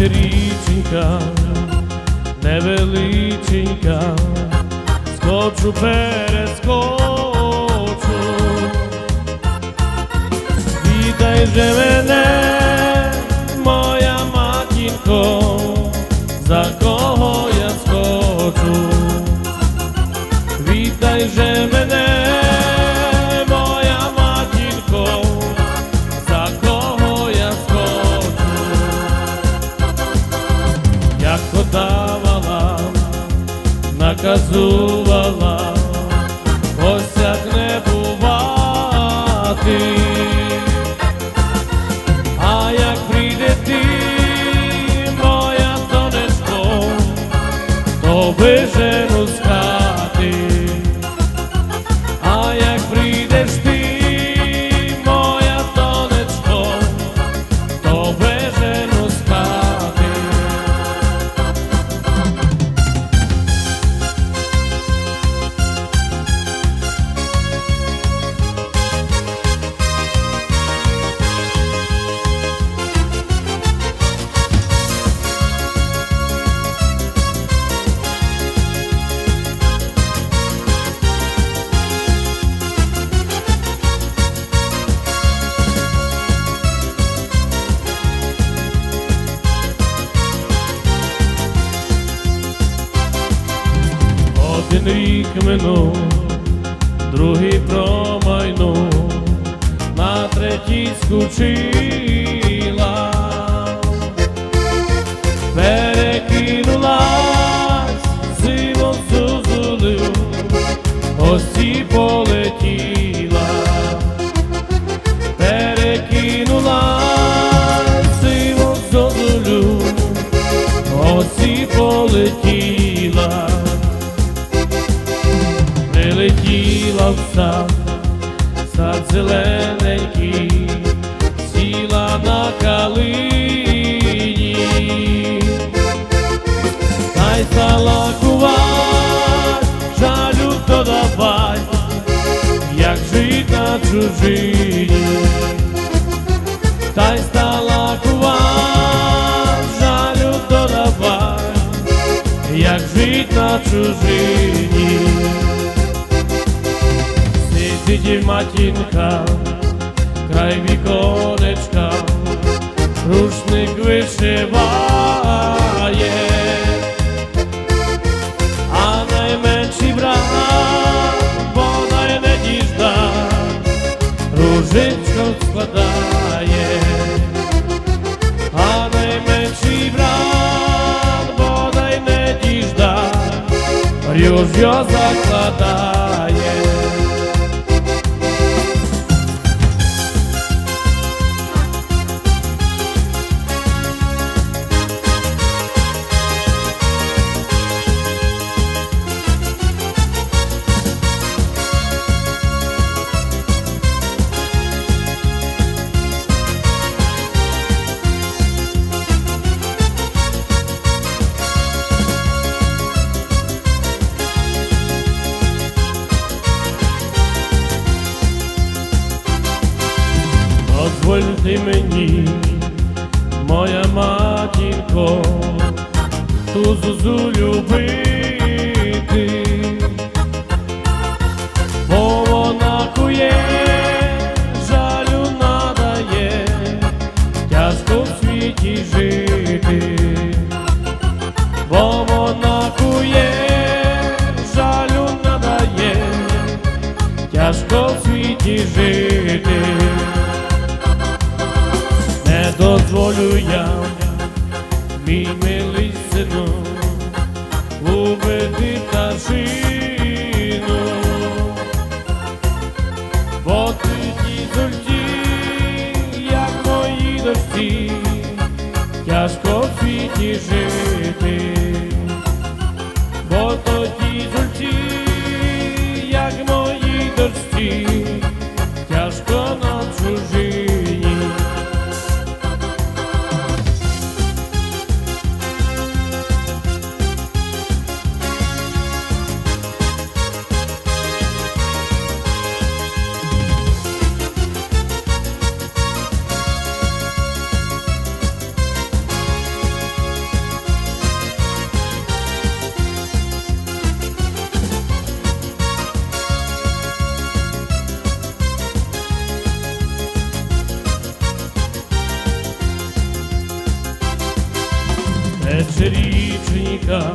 річенька, невеличенька, скочу перескочу. Вітай же мене, моя матінко, за кого я скочу. Вітай же мене, наказувала, ось як не бувати. А як прийде ти, моя донечко, то вижену минув, другий промайнув, на третій скучила, прилетіла в сад, сад зелененький, сіла на калині, та й стала кувать, жалю додавать, як жить на чужині, та й стала кувать, жалю додавать, як жить на чужині. Сидить матінка, край віконечка, рушник вишиває, а найменший брат, бодай не діжда, ружичком складає, а найменший брат, бодай не діжда, рюжьо закладає. Дозвольте мені, моя матінко, ту зузу любити, мій милий сину, убити пташину, бо ти дідульті, як мої дочці, тяжко в світі жити, бо тоді зульті, як мої дочці, річенька,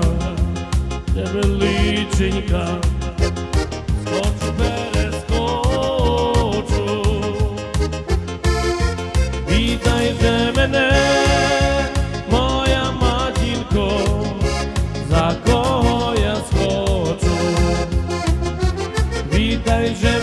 тебе личенька, скочу перескочу. Вітай же мене, моя матінко, за кого я же